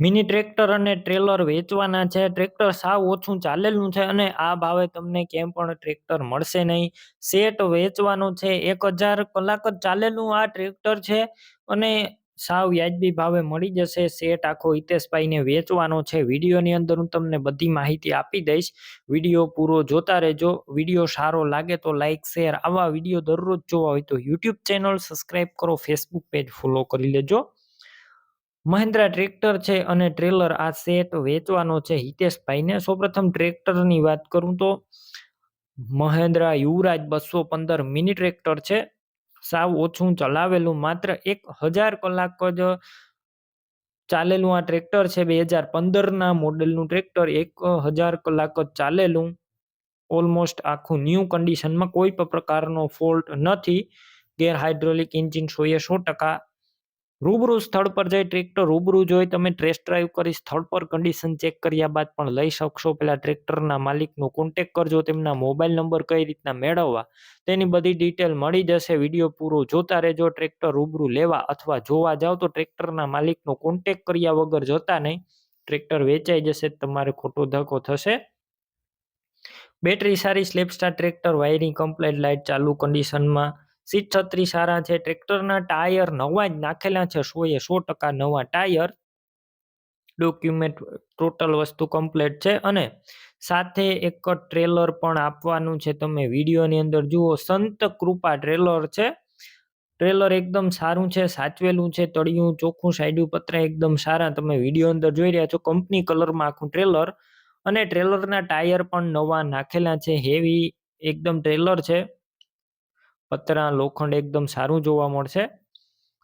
Mini tractor અને trailer વેચવાના છે. ટ્રેક્ટર સાવ ઓછું ચાલેલું છે અને આ ભાવે તમને કેમ પણ ટ્રેક્ટર મળશે નહીં. સેટ વેચવાનો છે. એક હજાર કલાક જ ચાલેલું આ ટ્રેક્ટર છે અને સાવ વ્યાજબી ભાવે મળી જશે. સેટ આખો હિતેશભાઈને વેચવાનો છે. વિડીયોની અંદર હું તમને બધી માહિતી આપી દઈશ. વીડિયો પૂરો જોતા રહેજો. વીડિયો સારો લાગે તો લાઇક શેર આવા વીડિયો દરરોજ જોવા હોય તો યુટ્યુબ ચેનલ સબસ્ક્રાઈબ કરો. ફેસબુક પેજ ફોલો કરી લેજો. મહિન્દ્રા ટ્રેક્ટર છે અને ટ્રેલર આ સેટ વેચવાનો છે. હિતેશભાઈને સૌપ્રથમ ટ્રેક્ટરની વાત કરું તો મહેન્દ્રા યુવરાજ બસો પંદર મિની ટ્રેક્ટર છે. સાવ ઓછું ચલાવેલું માત્ર એક હજાર કલાક જ ચાલેલું આ ટ્રેક્ટર છે. બે હજાર પંદરના મોડેલનું ટ્રેક્ટર એક હજાર કલાક જ ચાલેલું. ઓલમોસ્ટ આખું ન્યૂ કન્ડિશનમાં કોઈ પણ પ્રકારનો ફોલ્ટ નથી. ગેર હાઇડ્રોલિક એન્જિન સો એ સો ટકા રૂબરૂ સ્થળ પર જઈ ટ્રેક્ટર રૂબરૂ જોઈ તમે ટેસ્ટ ડ્રાઈવ કરી સ્થળ પર કન્ડિશન ચેક કર્યા બાદ પણ લઈ શકશો. પેલા ટ્રેક્ટરના માલિકનો કોન્ટેક કરજો, તેમના મોબાઈલ નંબર કઈ રીતના મેળવવા, તેની બધી ડિટેલ મળી જશે. વીડિયો પૂરો જોતા રહેજો, ટ્રેક્ટર રૂબરૂ લેવા અથવા જોવા જાવ તો ટ્રેક્ટરના માલિકનો કોન્ટેક કર્યા વગર જતા નહીં. ટ્રેક્ટર વેચાઈ જશે, તમારે ખોટો ધક્કો થશે. બેટરી સારી, self starter tractor wiring complete light ચાલુ કન્ડિશનમાં સીટ છત્રી સારા છે, ટ્રેક્ટરના ટાયર નવા જ નાખેલા છે એ સો ટકા નવા ટાયર. ડોક્યુમેન્ટ ટોટલ વસ્તુ કમ્પ્લીટ છે અને સાથે એક ટ્રેલર પણ આપવાનું છે, તમે વિડીયોની અંદર જુઓ, સંત કૃપા ટ્રેલર છે. ટ્રેલર એકદમ સારું છે, સાચવેલું છે, તળિયું, ચોખ્ખું સાઈડ્યું પત્ર એકદમ સારા, તમે વીડિયો અંદર જોઈ રહ્યા છો, કંપની કલરમાં આખું ટ્રેલર અને ટ્રેલરના ટાયર પણ નવા નાખેલા છે, હેવી એકદમ ટ્રેલર છે. પતરા લોખંડ એકદમ સારું જોવા મળશે.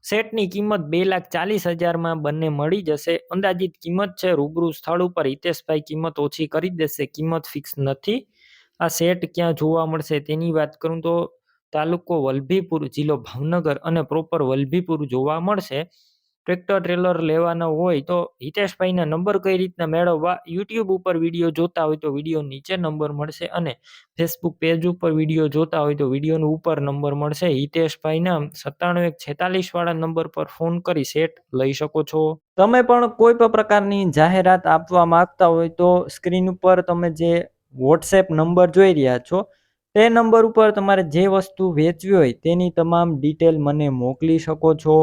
સેટની કિંમત બે લાખ ચાલીસ હજારમાં બંને મળી જશે. અંદાજિત કિંમત છે રૂબરૂ સ્થળ ઉપર. હિતેશભાઈ કિંમત ઓછી કરી દેશે. કિંમત ફિક્સ નથી. આ સેટ ક્યાં જોવા મળશે તેની વાત કરું તો તાલુકો વલભીપુર, જિલ્લો ભાવનગર અને પ્રોપર વલભીપુર જોવા મળશે. ટ્રેક્ટર, ટ્રેલર લેવાના હોય તો હિતેશભાઈના નંબર કઈ રીતના મેળવવા? યુટ્યુબ ઉપર વીડિયો જોતા હોય તો વીડિયો નીચે નંબર મળશે અને ફેસબુક પેજ ઉપર વીડિયો જોતા હોય તો વિડીયોનો ઉપર નંબર મળશે. હિતેશભાઈના સત્તાણું એક છેતાલીસવાળા નંબર પર ફોન કરી સેટ લઈ શકો છો. તમે પણ કોઈ પણ પ્રકારની જાહેરાત આપવા માંગતા હોય તો સ્ક્રીન ઉપર તમે જે વોટ્સએપ નંબર જોઈ રહ્યા છો, તે નંબર ઉપર તમારે જે વસ્તુ વેચવી હોય તેની તમામ ડિટેલ મને મોકલી શકો છો.